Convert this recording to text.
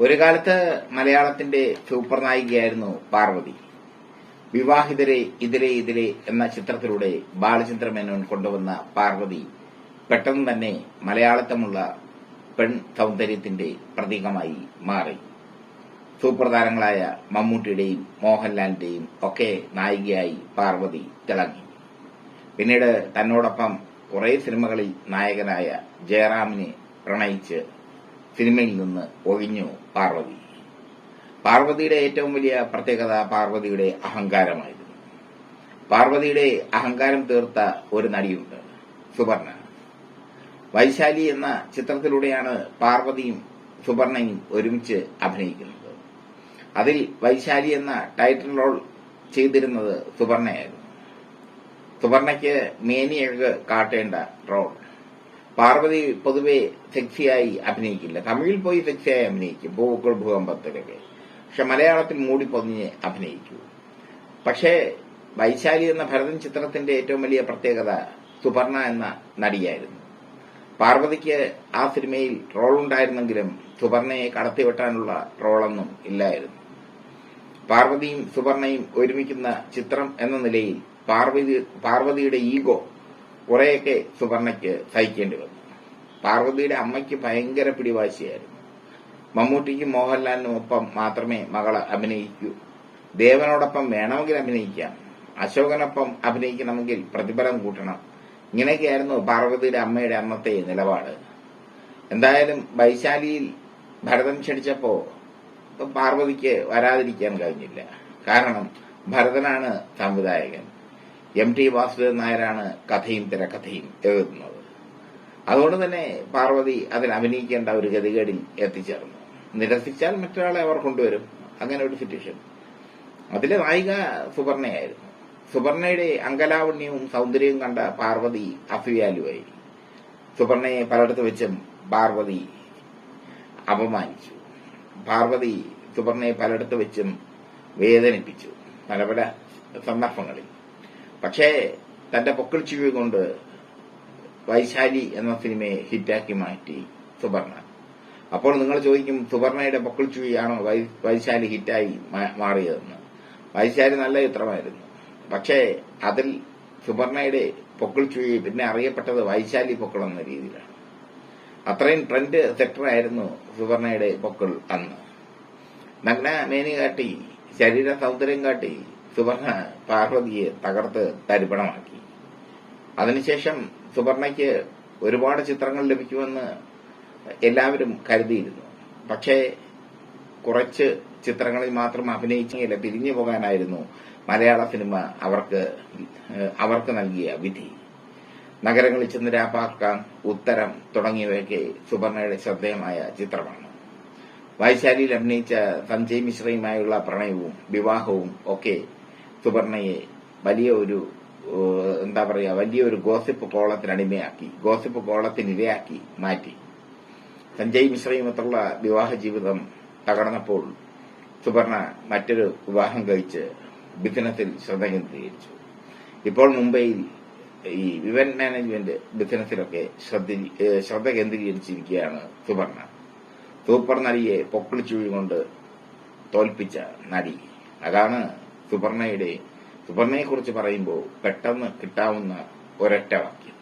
ഒരു കാലത്ത് മലയാളത്തിന്റെ സൂപ്പർ നായികയായിരുന്നു പാർവതി. വിവാഹിതരെ ഇതിലെ ഇതിലെ എന്ന ചിത്രത്തിലൂടെ ബാലചന്ദ്ര മേനോൻ കൊണ്ടുവന്ന പാർവതി പെട്ടെന്ന് തന്നെ മലയാളത്തമുള്ള പെൺ സൗന്ദര്യത്തിന്റെ പ്രതീകമായി മാറി. സൂപ്പർ താരങ്ങളായ മമ്മൂട്ടിയുടെയും മോഹൻലാലിന്റെയും ഒക്കെ നായികയായി പാർവതി തിളങ്ങി. പിന്നീട് തന്നോടൊപ്പം കുറെ സിനിമകളിൽ നായകനായ ജയറാമിനെ പ്രണയിച്ച് സിനിമയിൽ നിന്ന് ഒഴിഞ്ഞു പാർവതി. പാർവതിയുടെ ഏറ്റവും വലിയ പ്രത്യേകത പാർവതിയുടെ അഹങ്കാരമായിരുന്നു. പാർവതിയുടെ അഹങ്കാരം തീർത്ത ഒരു നടിയുണ്ട് സുവർണ. വൈശാലി എന്ന ചിത്രത്തിലൂടെയാണ് പാർവതിയും സുവർണയും ഒരുമിച്ച് അഭിനയിക്കുന്നത്. അതിൽ വൈശാലി എന്ന ടൈറ്റിൽ റോൾ ചെയ്തിരുന്നത് സുവർണയായിരുന്നു. സുവർണയ്ക്ക് മേനിയഴക് കാട്ടേണ്ട റോൾ പാർവതി പൊതുവെ സെക്സിയായി അഭിനയിക്കില്ല. തമിഴിൽ പോയി സെക്സിയായി അഭിനയിക്കും. പൂക്കൾ ഭൂകമ്പത്തിലൊക്കെ. പക്ഷെ മലയാളത്തിൽ മൂടി പൊതിഞ്ഞ് അഭിനയിക്കൂ. പക്ഷേ വൈശാലി എന്ന ഭരതൻ ചിത്രത്തിന്റെ ഏറ്റവും വലിയ പ്രത്യേകത സുപർണ എന്ന നടിയായിരുന്നു. പാർവതിക്ക് ആ സിനിമയിൽ റോൾ ഉണ്ടായിരുന്നെങ്കിലും സുപർണയെ കടത്തിവെട്ടാനുള്ള റോളൊന്നും ഇല്ലായിരുന്നു. പാർവതിയും സുപർണയും ഒരുമിക്കുന്ന ചിത്രം എന്ന നിലയിൽ പാർവതി പാർവതിയുടെ ഈഗോ കുറെയൊക്കെ സുവർണയ്ക്ക് സഹിക്കേണ്ടി വന്നു. പാർവതിയുടെ അമ്മയ്ക്ക് ഭയങ്കര പിടിവാശിയായിരുന്നു. മമ്മൂട്ടിക്കും മോഹൻലാലിനും ഒപ്പം മാത്രമേ മകളെ അഭിനയിക്കൂ. ദേവനോടൊപ്പം വേണമെങ്കിൽ അഭിനയിക്കാം. അശോകനൊപ്പം അഭിനയിക്കണമെങ്കിൽ പ്രതിഫലം കൂട്ടണം. ഇങ്ങനെയൊക്കെയായിരുന്നു പാർവതിയുടെ അമ്മയുടെ അന്നത്തെ നിലപാട്. എന്തായാലും വൈശാലിയിൽ ഭരതം ക്ഷണിച്ചപ്പോ പാർവതിക്ക് വരാതിരിക്കാൻ കഴിഞ്ഞില്ല. കാരണം ഭരതനാണ് സംവിധായകൻ. എം ടി വാസുദേവൻ നായരാണ് കഥയും തിരക്കഥയും എഴുതുന്നത്. അതുകൊണ്ട് തന്നെ പാർവതി അതിൽ അഭിനയിക്കേണ്ട ഒരു ഗതികേടിൽ എത്തിച്ചേർന്നു. നിരസിച്ചാൽ മറ്റൊരാളെ അവർ കൊണ്ടുവരും. അങ്ങനെ ഒരു സിറ്റുവേഷൻ അതിലെ നായിക സുവർണയായിരുന്നു. സുവർണയുടെ അങ്കലാവണ്യവും സൗന്ദര്യവും കണ്ട പാർവതി അഫിയാലുവായി സുവർണയെ പലയിടത്ത് വെച്ചും പാർവതി അപമാനിച്ചു. പാർവതി സുവർണയെ പലയിടത്ത് വെച്ചും വേദനിപ്പിച്ചു. പല പല സന്ദർഭങ്ങളിൽ. പക്ഷേ തന്റെ പൊക്കിൾ ചുവി കൊണ്ട് വൈശാലി എന്ന സിനിമയെ ഹിറ്റാക്കി മാറ്റി സുബർണ അപ്പോൾ നിങ്ങൾ ചോദിക്കും സുബർണയുടെ പൊക്കിൾ ചുവിയാണോ വൈശാലി ഹിറ്റായി മാറിയതെന്ന്? വൈശാലി നല്ല ചിത്രമായിരുന്നു. പക്ഷേ അതിൽ സുബർണയുടെ പൊക്കിൾ ചുവി പിന്നെ അറിയപ്പെട്ടത് വൈശാലി പൊക്കിൾ എന്ന രീതിയിലാണ്. അത്രയും ട്രെൻഡ് സെക്ടറായിരുന്നു സുവർണയുടെ പൊക്കിൾ അന്ന്. നഗ്ന മേനി കാട്ടി ശരീര സൗന്ദര്യം കാട്ടി സുവർണ പാർവതിയെ തകർത്ത് തരിപ്പണമാക്കി. അതിനുശേഷം സുവർണയ്ക്ക് ഒരുപാട് ചിത്രങ്ങൾ ലഭിക്കുമെന്ന് എല്ലാവരും കരുതിയിരുന്നു. പക്ഷേ കുറച്ച് ചിത്രങ്ങളിൽ മാത്രം അഭിനയിച്ചെങ്കിൽ പിരിഞ്ഞു പോകാനായിരുന്നു മലയാള സിനിമ അവർക്ക് അവർക്ക് നൽകിയ വിധി. നഗരങ്ങളിൽ ചെന്ന് രാപ്പാക്കാം ഉത്തരം തുടങ്ങിയവയൊക്കെ സുവർണയുടെ ശ്രദ്ധേയമായ ചിത്രമാണ്. വൈശാലിയിൽ അഭിനയിച്ച സഞ്ജയ് മിശ്രയുമായുള്ള പ്രണയവും വിവാഹവും ഒക്കെ സുവർണയെ വലിയ ഒരു എന്താ പറയാ വലിയൊരു ഗോസിപ്പ് കോളത്തിന് അടിമയാക്കി ഗോസിപ്പ് കോളത്തിന് കോളത്തിനിരയാക്കി മാറ്റി. സഞ്ജയ് മിശ്രയുമൊത്തുള്ള വിവാഹ ജീവിതം തകർന്നപ്പോൾ സുവർണ മറ്റൊരു വിവാഹം കഴിച്ച് ബിസിനസിൽ ശ്രദ്ധ കേന്ദ്രീകരിച്ചു. ഇപ്പോൾ മുംബൈയിൽ ഈ ഇവന്റ് മാനേജ്മെന്റ് ഏഹ് ശ്രദ്ധ കേന്ദ്രീകരിച്ചിരിക്കുകയാണ് സുവർണ സൂപ്പർ നടിയെ പൊക്കിളിച്ചുഴികൊണ്ട് തോൽപ്പിച്ച നടി. അതാണ് സുവർണയുടെ കുറിച്ച് പറയുമ്പോൾ പെട്ടെന്ന് കിട്ടാവുന്ന ഒരൊറ്റ വാക്യം.